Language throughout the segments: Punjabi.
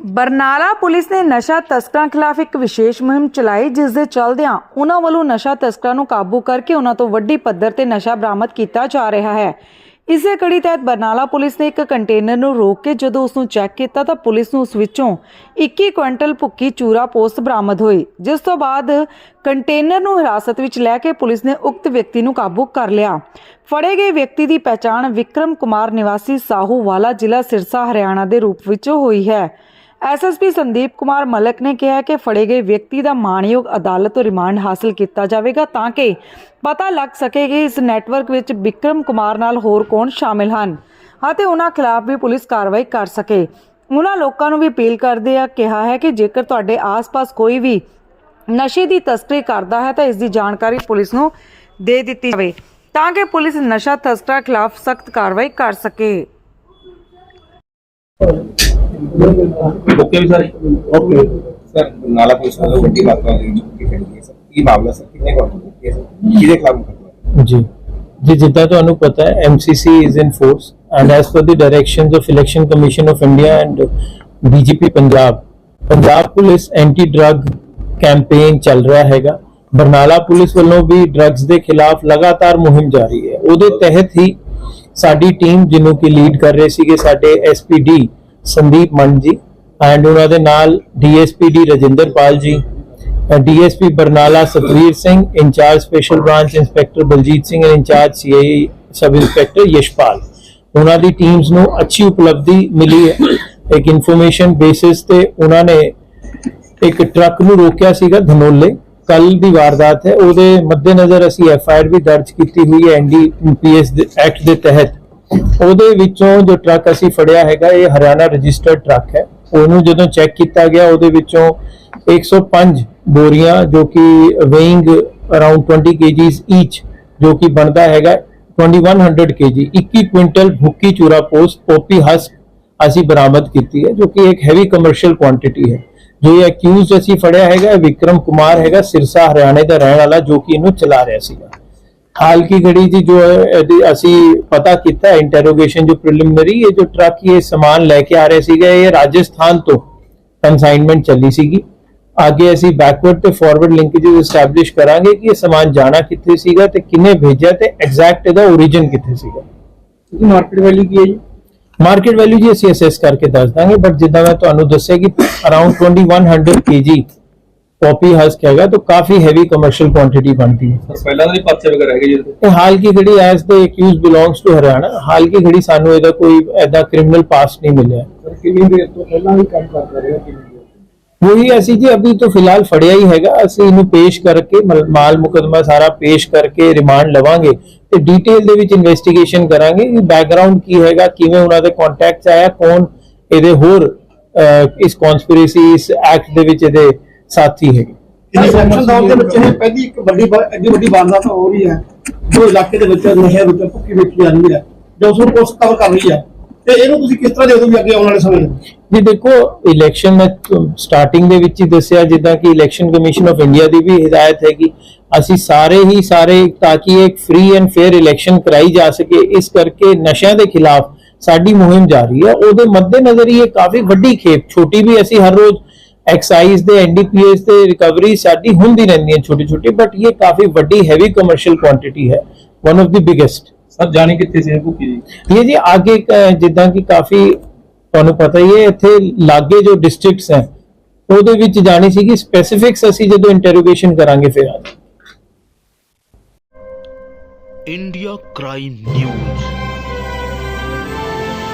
ਬਰਨਾਲਾ ਪੁਲਿਸ ਨੇ ਨਸ਼ਾ ਤਸਕਰਾਂ ਖਿਲਾਫ ਇੱਕ ਵਿਸ਼ੇਸ਼ ਮੁਹਿੰਮ ਚਲਾਈ, ਜਿਸ ਦੇ ਚੱਲਦਿਆਂ ਉਹਨਾਂ ਵੱਲੋਂ ਨਸ਼ਾ ਤਸਕਰਾਂ ਨੂੰ ਕਾਬੂ ਕਰਕੇ ਉਹਨਾਂ ਤੋਂ ਵੱਡੀ ਪੱਧਰ ਤੇ ਨਸ਼ਾ ਬਰਾਮਦ ਕੀਤਾ ਜਾ ਰਿਹਾ ਹੈ। ਇਸੇ ਕੜੀ ਤਹਿਤ ਬਰਨਾਲਾ ਪੁਲਿਸ ਨੇ ਇੱਕ ਕੰਟੇਨਰ ਨੂੰ ਰੋਕ ਕੇ ਜਦੋਂ ਉਸ ਨੂੰ ਚੈੱਕ ਕੀਤਾ ਤਾਂ ਪੁਲਿਸ ਨੂੰ ਉਸ ਵਿੱਚੋਂ 21 ਕੁਇੰਟਲ ਭੁੱਕੀ ਚੂਰਾ ਪੋਸਟ ਬਰਾਮਦ ਹੋਈ, ਜਿਸ ਤੋਂ ਬਾਅਦ ਕੰਟੇਨਰ ਨੂੰ ਹਿਰਾਸਤ ਵਿੱਚ ਲੈ ਕੇ ਪੁਲਿਸ ਨੇ ਉਕਤ ਵਿਅਕਤੀ ਨੂੰ ਕਾਬੂ ਕਰ ਲਿਆ। ਫੜੇ ਗਏ ਵਿਅਕਤੀ ਦੀ ਪਛਾਣ ਵਿਕਰਮ ਕੁਮਾਰ ਨਿਵਾਸੀ ਸਾਹੂਵਾਲਾ ਜ਼ਿਲ੍ਹਾ ਸਿਰਸਾ, ਹਰਿਆਣਾ ਦੇ ਰੂਪ ਵਿੱਚ ਹੋਈ ਹੈ। ਐਸਐਸਪੀ ਸੰਦੀਪ ਕੁਮਾਰ ਮਲਕ ਨੇ ਕਿਹਾ ਕਿ ਫੜੇ ਗਏ ਵਿਅਕਤੀ ਦਾ ਮਾਣਯੋਗ ਅਦਾਲਤ ਤੋਂ ਰਿਮਾਂਡ ਹਾਸਲ ਕੀਤਾ ਜਾਵੇਗਾ ਤਾਂ ਕਿ ਪਤਾ ਲੱਗ ਸਕੇ ਕਿ ਇਸ ਨੈਟਵਰਕ ਵਿੱਚ ਵਿਕਰਮ ਕੁਮਾਰ ਨਾਲ ਹੋਰ ਕੌਣ ਸ਼ਾਮਿਲ ਹਨ ਅਤੇ ਉਹਨਾਂ ਖਿਲਾਫ ਵੀ ਪੁਲਿਸ ਕਾਰਵਾਈ ਕਰ ਸਕੇ। ਉਹਨਾਂ ਲੋਕਾਂ ਨੂੰ ਵੀ ਅਪੀਲ ਕਰਦੇ ਆ, ਕਿਹਾ ਹੈ ਕਿ ਜੇਕਰ ਤੁਹਾਡੇ ਆਸ-ਪਾਸ ਕੋਈ ਵੀ ਨਸ਼ੇ ਦੀ ਤਸਕਰੀ ਕਰਦਾ ਹੈ ਤਾਂ ਇਸ ਦੀ ਜਾਣਕਾਰੀ ਪੁਲਿਸ ਨੂੰ ਦੇ ਦਿੱਤੀ ਜਾਵੇ ਤਾਂ ਕਿ ਪੁਲਿਸ ਨਸ਼ਾ ਤਸਕਰਾਂ ਖਿਲਾਫ ਸਖਤ ਕਾਰਵਾਈ ਕਰ ਸਕੇ। ਓਕੇ ਵੀ ਸਰ ਓਕੇ ਸਰ ਨਾਲਾ ਪੁਲਿਸ ਵੱਲੋਂ ਵੱਡੀ ਮਾਤਰਾ ਦੇ ਵਿੱਚ ਕੀ ਫੜੀ ਹੈ ਸਰ ਕੀ ਮਾਮਲਾ ਸਰ ਕਿੰਨੇ ਕੁਆਂਟਲ ਕੀਤੀ ਹੈ ਸਰ ਕਿਹਦੇ ਖਿਲਾਫ ਮੁਕੱਦਮਾ ਜੀ। ਜੀ ਜਿੱਦਾਂ ਤੁਹਾਨੂੰ ਪਤਾ ਹੈ MCC is in force and as per the directions of election commission of India and DGP Punjab Punjab police anti drug campaign ਚੱਲ ਰਿਹਾ ਹੈਗਾ। ਬਰਨਾਲਾ ਪੁਲਿਸ ਵੱਲੋਂ ਵੀ ਡਰੱਗਸ ਦੇ ਖਿਲਾਫ ਲਗਾਤਾਰ ਮੁਹਿੰਮ ਜਾਰੀ ਹੈ। ਉਹਦੇ ਤਹਿਤ ਹੀ ਸਾਡੀ ਟੀਮ ਜਿਹਨੂੰ ਕਿ ਲੀਡ ਕਰ ਰਹੇ ਸੀਗੇ ਸਾਡੇ ਐਸਪੀਡੀ ਸੰਦੀਪ ਮੰਡ ਜੀ ਐਂਡ ਉਹਨਾਂ ਦੇ ਨਾਲ DSP D Rajinderpal ji DSP Barnala Satvir Singh, in charge special branch inspector Baljit Singh and in charge CI sub inspector Yashpal ਉਹਨਾਂ ਦੀ ਟੀਮਸ ਨੂੰ ਅੱਛੀ ਉਪਲਬਧੀ ਮਿਲੀ ਹੈ। ਇੱਕ ਇਨਫੋਰਮੇਸ਼ਨ ਬੇਸਿਸ ਤੇ ਉਹਨਾਂ ਨੇ ਇੱਕ ਟਰੱਕ ਨੂੰ ਰੋਕਿਆ ਸੀਗਾ ਧਨੋਲੇ। ਕੱਲ ਦੀ ਵਾਰਦਾਤ ਹੈ। ਉਹਦੇ ਮੱਦੇਨਜ਼ਰ ਅਸੀਂ ਐਫਆਈਆਰ ਵੀ ਦਰਜ ਕੀਤੀ ਹੋਈ ਹੈ। ਐਨਡੀਪੀਐਸ ਐਕਟ ਦੇ ਤਹਿਤ। ਉਹਦੇ ਵਿੱਚੋਂ ਜੋ ਟਰੱਕ ਅਸੀਂ ਫੜਿਆ ਹੈਗਾ, ਇਹ ਹਰਿਆਣਾ ਰਜਿਸਟਰਡ ਟਰੱਕ ਹੈ। ਉਹਨੂੰ ਜਦੋਂ ਚੈੱਕ ਕੀਤਾ ਗਿਆ, ਉਹਦੇ ਵਿੱਚੋਂ 105 ਬੋਰੀਆਂ, ਜੋ ਕਿ ਵੇਇੰਗ ਅਰਾਊਂਡ 20 ਕੇਜੀਸ ਈਚ ਜੋ ਕਿ ਬਣਦਾ ਹੈਗਾ 2100 ਕੇਜੀ 21 ਕੁਇੰਟਲ ਭੁੱਕੀ ਚੂਰਾ ਪੋਸਟ ਪੋਪੀ ਹਸਕ ਅਸੀਂ ਬਰਾਮਦ ਕੀਤੀ ਹੈ, ਜੋ ਕਿ ਇੱਕ ਹੈਵੀ ਕਮਰਸ਼ੀਅਲ ਕੁਆਂਟੀਟੀ ਹੈ। ਜੋ ਇਹ ਅਕਿਊਜ਼ਡ ਅਸੀਂ ਫੜਿਆ ਹੈਗਾ ਵਿਕਰਮ ਕੁਮਾਰ ਹੈਗਾ, ਸਿਰਸਾ, ਹਰਿਆਣੇ ਦਾ ਰਹਿਣ ਵਾਲਾ, ਜੋ ਕਿ ਇਹਨੂੰ ਚਲਾ ਰਿਹਾ ਸੀਗਾ। ਕੀ ਘੜੀ ਜੀ ਜੋ ਹੈ ਇਹਦੀ ਅਸੀਂ ਪਤਾ ਕੀਤਾ ਇੰਟਰੋਗੇਸ਼ਨ ਜੋ ਪ੍ਰੀਲਿਮਿਨਰੀ ਇਹ ਜੋ ਟਰੱਕ ਇਹ ਸਮਾਨ ਲੈ ਕੇ ਆ ਰਹੇ ਸੀਗੇ ਇਹ ਰਾਜਸਥਾਨ ਤੋਂ ਕਨਸਾਈਨਮੈਂਟ ਚੱਲੀ ਸੀਗੀ ਅੱਗੇ ਅਸੀਂ ਬੈਕਵਰਡ ਤੇ ਫਾਰਵਰਡ ਲਿੰਕੇजेस ਐਸਟੈਬਲਿਸ਼ ਕਰਾਂਗੇ ਕਿ ਇਹ ਸਮਾਨ ਜਾਣਾ ਕਿੱਥੇ ਸੀਗਾ ਤੇ ਕਿੰਨੇ ਭੇਜਿਆ ਤੇ ਐਗਜ਼ੈਕਟ ਇਹਦਾ origin ਕਿੱਥੇ ਸੀਗਾ ਮਾਰਕੀਟ ਵੈਲਿਊ ਕੀ ਹੈ ਜੀ ਮਾਰਕੀਟ ਵੈਲਿਊ ਜੀ ਅਸੀਂ ਅਸੈਸ ਕਰਕੇ ਦੱਸ ਦਾਂਗੇ ਬਟ ਜਿੱਦਾਂ ਮੈਂ ਤੁਹਾਨੂੰ ਦੱਸਿਆ ਕਿ ਅਰਾਊਂਡ 2100 kg ਹਸਕ ਹੈਗਾ ਤਾਂ ਕਾਫੀ ਹੈਵੀ ਕਮਰਸ਼ੀਅਲ ਕੁਆਂਟੀਟੀ ਬਣਦੀ ਹੈ। ਸਰ ਪਹਿਲਾਂ ਦੇ ਪਰਚੇ ਵਗੈਰਾ ਹੈਗੇ ਜੀ ਇਹ ਹਾਲ ਕੀ ਘੜੀ as the accused belongs to Haryana ਹਾਲ ਕੀ ਘੜੀ ਸਾਨੂੰ ਇਹਦਾ ਕੋਈ ਐਦਾ ਕ੍ਰਿਮੀਨਲ ਪਾਸਟ ਨਹੀਂ ਮਿਲਿਆ। ਸਰ ਕਿੰਨੀ ਦੇਰ ਤੋਂ ਪਹਿਲਾਂ ਵੀ ਕੰਮ ਕਰ ਰਹੇ ਹੋ ਕਿੰਨੀ ਅਸੀਂ ਜੀ ਅਭੀ ਤੋਂ ਫਿਲਹਾਲ ਫੜਿਆ ਹੀ ਹੈਗਾ ਅਸੀਂ ਇਹਨੂੰ ਪੇਸ਼ ਕਰਕੇ ਮਲ- ਮਾਲ ਮੁਕਦਮਾ ਸਾਰਾ ਪੇਸ਼ ਕਰਕੇ ਰਿਮਾਂਡ ਲਵਾਂਗੇ ਤੇ ਡੀਟੇਲ ਦੇ ਵਿੱਚ ਇਨਵੈਸਟੀਗੇਸ਼ਨ ਕਰਾਂਗੇ। ਕਿ ਬੈਕਗ੍ਰਾਉਂਡ ਕੀ ਹੈਗਾ ਕਿਵੇਂ ਉਹਨਾਂ ਦੇ ਕੰਟੈਕਟਸ ਆਇਆ ਕੌਣ ਇਹਦੇ ਹੋਰ ਅਹ, ਇਸ ਕਨਸਪੀਰੇਸੀ ਇਸ ਐਕਟ ਦੇ ਵਿੱਚ ਇਹਦੇ ਸਾਥੀ ਹੈਗੇ। ਜਿਹੜੇ ਸੈਕਸ਼ਨ ਦੌਰ ਦੇ ਬੱਚੇ ਨੇ ਪਹਿਲੀ ਇੱਕ ਵੱਡੀ ਵਾ- ਐਡੀ ਵੱਡੀ ਵਾਰਦਾਤ ਹੋ ਰਹੀ ਹੈ ਜੋ ਇਲਾਕੇ ਦੇ ਵਿੱਚ ਨਸ਼ੇ ਵਿੱਚ ਭੁੱਕੀ ਵੇਚੀ ਜਾ ਰਹੀ ਹੈ ਜੋ ਉਸ ਨੂੰ ਪੁਲਿਸ ਕਵਰ ਕਰ ਰਹੀ ਹੈ। ਤੇ ਇਹਨੂੰ ਤੁਸੀਂ ਕਿਸ ਤਰ੍ਹਾਂ ਦੇਖਦੇ ਹੋ ਵੀ ਅੱਗੇ ਆਉਣ ਵਾਲੇ ਸਮੇਂ 'ਚ ਜੀ ਦੇਖੋ ਇਲੈਕਸ਼ਨ ਮੈਂ ਸਟਾਰਟਿੰਗ ਦੇ ਵਿੱਚ ਹੀ ਦੱਸਿਆ ਜਿੱਦਾਂ ਕਿ ਇਲੈਕਸ਼ਨ ਕਮਿਸ਼ਨ ਆਫ ਇੰਡੀਆ ਦੀ ਵੀ ਹਦਾਇਤ ਹੈ ਕਿ ਅਸੀਂ ਸਾਰੇ ਹੀ ਸਾਰੇ ਤਾਂ ਕਿ ਇੱਕ ਫ੍ਰੀ ਐਂਡ ਫੇਅਰ ਇਲੈਕਸ਼ਨ ਕਰਾਈ ਜਾ ਸਕੇ ਇਸ ਕਰਕੇ ਨਸ਼ਿਆਂ ਦੇ ਖਿਲਾਫ ਸਾਡੀ ਮੁਹਿੰਮ ਜਾਰੀ ਹੈ। ਉਹਦੇ ਮੱਦੇਨਜ਼ਰ ਹੀ ਇਹ ਕਾਫੀ ਵੱਡੀ ਖੇਪ ਛੋਟੀ ਵੀ ਅਸੀਂ ਹਰ ਰੋਜ਼ ਐਕਸਾਈਜ਼ ਦੇ ਐਨਡੀਪੀਐਸ ਤੇ ਰਿਕਵਰੀ ਸਾਡੀ ਹੁੰਦੀ ਰਹਿੰਦੀ ਹੈ ਛੋਟੀ ਛੋਟੀ ਬਟ ਇਹ ਕਾਫੀ ਵੱਡੀ ਹੈਵੀ ਕਮਰਸ਼ੀਅਲ ਕੁਆਂਟੀਟੀ ਹੈ one of the biggest sir ਜਾਣੀ ਕਿੱਥੇ ਸੀ ਇਹ ਭੁੱਕੀ ਜੀ ਇਹ ਜੀ ਅੱਗੇ ਇੱਕ, ਅਹ, ਜਿੱਦਾਂ ਕਿ ਕਾਫੀ ਤੁਹਾਨੂੰ ਪਤਾ ਹੀ ਹੈ ਇੱਥੇ ਲਾਗੇ ਜੋ ਡਿਸਟ੍ਰਿਕਟਸ ਹੈ ਉਹਦੇ ਵਿੱਚ ਜਾਣੀ ਸੀਗੀ ਸਪੈਸੀਫਿਕਸ ਅਸੀਂ ਜਦੋਂ ਇੰਟਰੋਗੇਸ਼ਨ ਕਰਾਂਗੇ ਫਿਰ ਆ इंडिया क्राइम न्यूज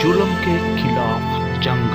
जुल्म के खिलाफ जंग